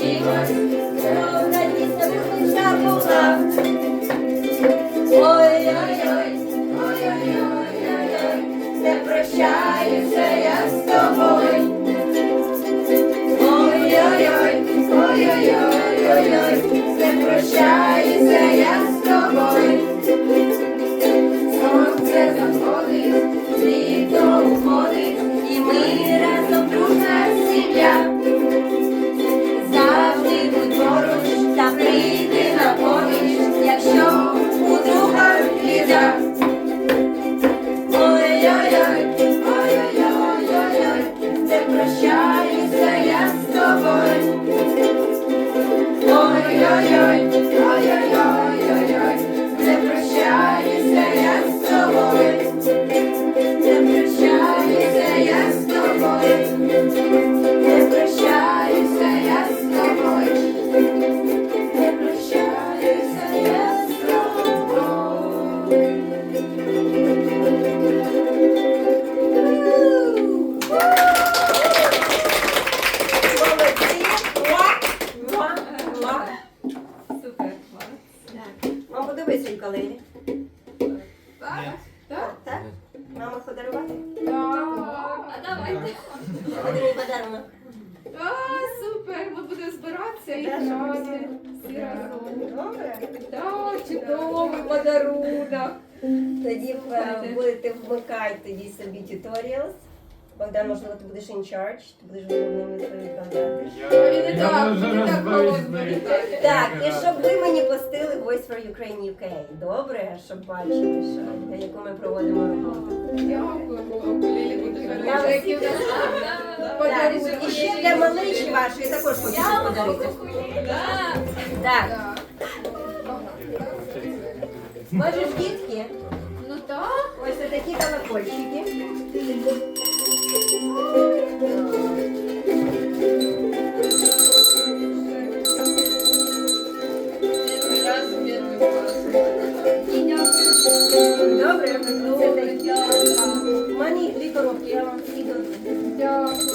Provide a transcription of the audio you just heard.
вчимось, на радість музичка була. Ой-ой-ой, ой-ой-ой, не прощаюся я з тобою. Ой-ой-ой, ой-ой-ой, не прощаюся прийди на поміч, якщо у друга біда. Ой-ой-ой, ой-ой-ой, не прощаюся я з тобою. Ой-ой-ой, ой-ой-ой, подобається? Так. Так? Так? Мама подарувати? А давайте. Буде подарунок. А, супер. Ми будемо збиратися і грати. Всі разом. Добре. Так, чудовий подарунок. Тоді е, будете вмикати тоді собі tutorials. Богдан, можливо, ти будеш in charge, ти будеш головним відповідати. А він і так, він і так. Так, і щоб ви мені постили Voice for Ukraine UK. Добре, щоб бачити, що, яку ми проводимо роботу. І ще для малечі вашої також хочу щось подарувати. Так, бачиш, дітки, Ну так. ось такі колокольчики. Добре, Добре. Мені дві коробки, я вам всі даю.